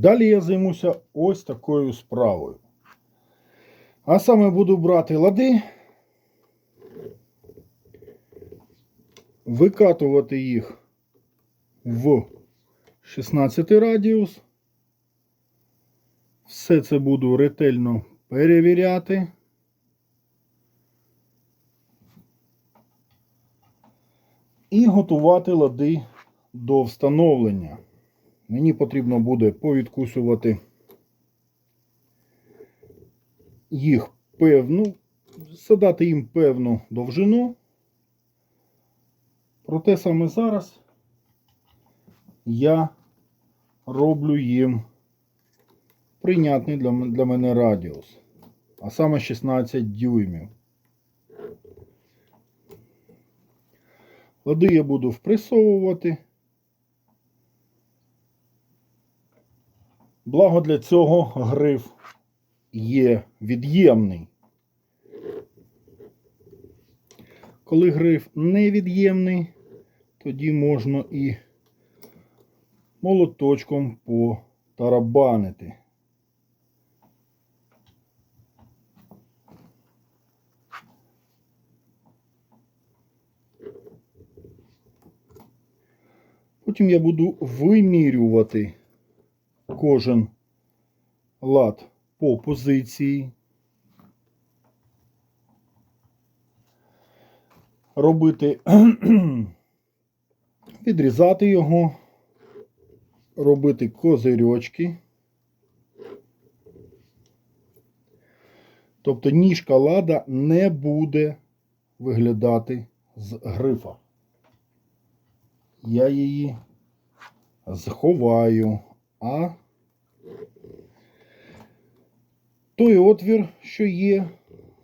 Далі я займуся ось такою справою. А саме буду брати лади, викатувати їх в 16 радіус. Все це буду ретельно перевіряти. І готувати лади до встановлення. Мені потрібно буде повідкусувати їх певну, задати їм певну довжину. Проте саме зараз я роблю їм прийнятний для, мене радіус, а саме 16 дюймів. Лади я буду впресовувати. Благо для цього гриф є від'ємний. Коли гриф невід'ємний, тоді можна і молоточком потарабанити. Потім я буду вимірювати кожен лад по позиції. Робити, відрізати його, робити козирьочки. Тобто ніжка лада не буде виглядати з грифа. Я її заховаю, а той отвір, що є,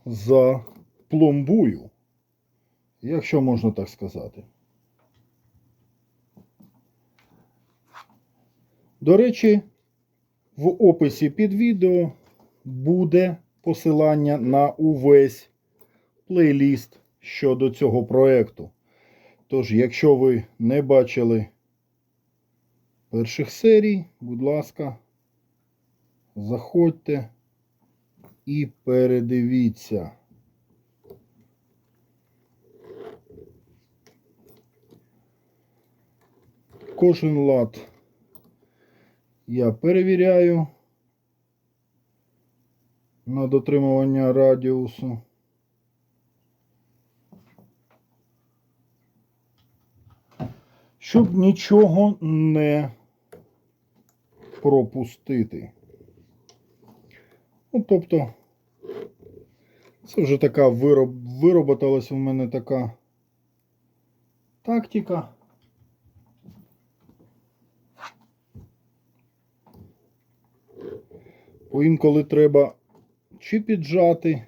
запломбую, якщо можна так сказати. До речі, в описі під відео буде посилання на увесь плейліст щодо цього проекту. Тож, якщо ви не бачили перших серій, будь ласка, заходьте і передивіться. Кожен лад я перевіряю на дотримування радіусу. Щоб нічого не пропустити. Ну, тобто, це вже така вироб, вироботалась у мене така тактика. Бо інколи треба чи піджати,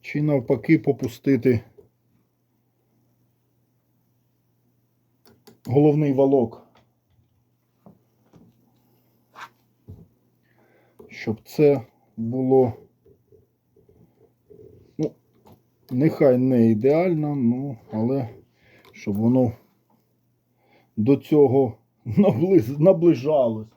чи навпаки попустити головний валок. Щоб це було, ну, нехай не ідеально, ну, але щоб воно до цього наближ, наближалось.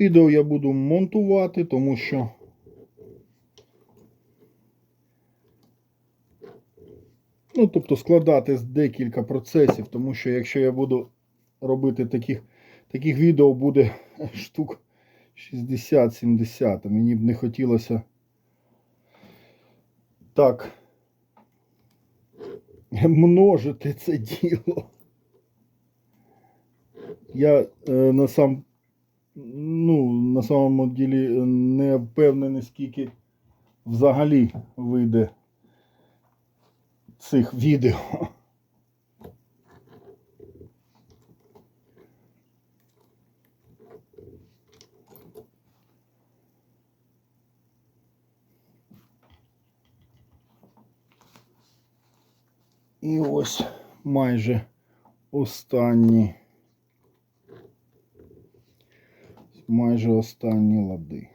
Відео я буду монтувати, тому що Ну, тобто складати з декілька процесів, тому що якщо я буду робити таких, таких відео буде штук 60-70, а мені б не хотілося так множити це діло. Я е, на сам ну, на самому ділі е, не впевнений, скільки взагалі вийде цих відео. І ось майже останні. Майже останні лади.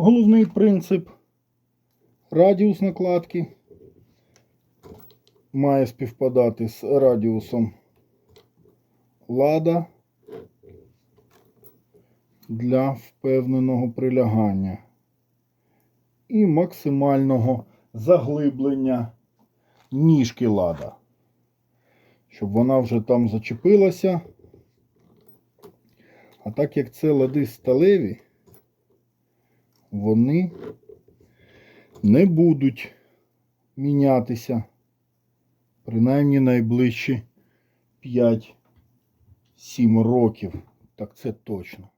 Головний принцип радіус накладки має співпадати з радіусом лада для впевненого прилягання і максимального заглиблення ніжки лада, щоб вона вже там зачепилася. А так як це лади сталеві, вони не будуть мінятися принаймні найближчі 5-7 років. Так це точно.